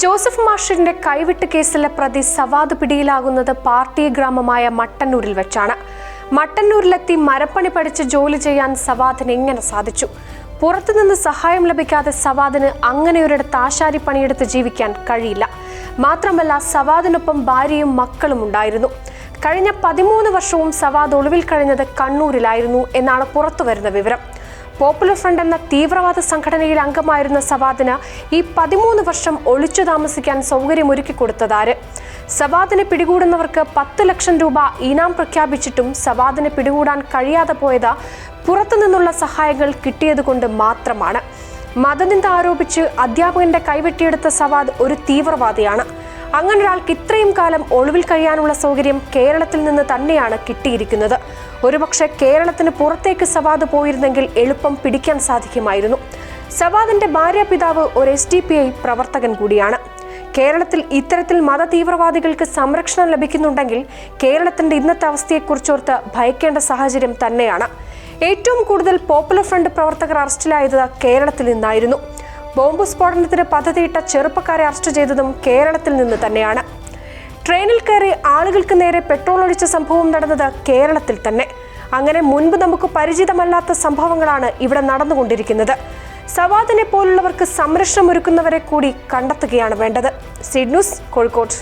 Joseph മാഷിന്റെ കൈവിട്ട് കേസിലെ പ്രതി സവാദ് പിടിയിലാകുന്നത് പാർട്ടി ഗ്രാമമായ മട്ടന്നൂരിൽ വെച്ചാണ്. മട്ടന്നൂരിലെത്തി മരപ്പണി പഠിച്ച് ജോലി ചെയ്യാൻ സവാദിന് എങ്ങനെ സാധിച്ചു? പുറത്തുനിന്ന് സഹായം ലഭിക്കാതെ സവാദിന് അങ്ങനെയൊരിടത്ത് ആശാരി പണിയെടുത്ത് ജീവിക്കാൻ കഴിയില്ല. മാത്രമല്ല സവാദിനൊപ്പം ഭാര്യയും മക്കളും ഉണ്ടായിരുന്നു. കഴിഞ്ഞ പതിമൂന്ന് വർഷവും സവാദ് ഒളിവിൽ കഴിഞ്ഞത് കണ്ണൂരിലായിരുന്നു എന്നാണ് പുറത്തുവരുന്ന വിവരം. പോപ്പുലർ ഫ്രണ്ട് എന്ന തീവ്രവാദ സംഘടനയിൽ അംഗമായിരുന്ന സവാദിന് ഈ പതിമൂന്ന് വർഷം ഒളിച്ചു താമസിക്കാൻ സൗകര്യമൊരുക്കി കൊടുത്തതാര് സവാദിനെ പിടികൂടുന്നവർക്ക് പത്ത് ലക്ഷം രൂപ ഇനാം പ്രഖ്യാപിച്ചിട്ടും സവാദിനെ പിടികൂടാൻ കഴിയാതെ പോയത് പുറത്തുനിന്നുള്ള സഹായങ്ങൾ കിട്ടിയതുകൊണ്ട് മാത്രമാണ്. മതനിന്ദ ആരോപിച്ച് അധ്യാപകന്റെ കൈവെട്ടിയെടുത്ത സവാദ് ഒരു തീവ്രവാദിയാണ്. അങ്ങനെ ഒരാൾക്ക് ഇത്രയും കാലം ഒളിവിൽ കഴിയാനുള്ള സൗകര്യം കേരളത്തിൽ നിന്ന് തന്നെയാണ് കിട്ടിയിരിക്കുന്നത്. ഒരുപക്ഷെ കേരളത്തിന് പുറത്തേക്ക് സവാദ് പോയിരുന്നെങ്കിൽ എളുപ്പം പിടിക്കാൻ സാധിക്കുമായിരുന്നു. സവാദിന്റെ ഭാര്യ പിതാവ് ഒരു എസ് ഡി പി ഐ പ്രവർത്തകൻ കൂടിയാണ്. കേരളത്തിൽ ഇത്തരത്തിൽ മതതീവ്രവാദികൾക്ക് സംരക്ഷണം ലഭിക്കുന്നുണ്ടെങ്കിൽ കേരളത്തിന്റെ ഇന്നത്തെ അവസ്ഥയെക്കുറിച്ചോർത്ത് ഭയക്കേണ്ട സാഹചര്യം തന്നെയാണ്. ഏറ്റവും കൂടുതൽ പോപ്പുലർ ഫ്രണ്ട് പ്രവർത്തകർ അറസ്റ്റിലായത് കേരളത്തിൽ നിന്നായിരുന്നു. ബോംബ് സ്ഫോടനത്തിന് പദ്ധതിയിട്ട ചെറുപ്പക്കാരെ അറസ്റ്റ് ചെയ്തതും കേരളത്തിൽ നിന്ന് തന്നെയാണ്. ട്രെയിനിൽ കയറി ആളുകൾക്ക് നേരെ പെട്രോൾ ഒഴിച്ച സംഭവം നടന്നത് കേരളത്തിൽ തന്നെ. അങ്ങനെ മുൻപ് നമുക്ക് പരിചിതമല്ലാത്ത സംഭവങ്ങളാണ് ഇവിടെ നടന്നുകൊണ്ടിരിക്കുന്നത്. സവാദിനെ പോലുള്ളവർക്ക് സംരക്ഷണം ഒരുക്കുന്നവരെ കൂടി കണ്ടെത്തുകയാണ് വേണ്ടത്. സിഡ് ന്യൂസ് കോഴിക്കോട്.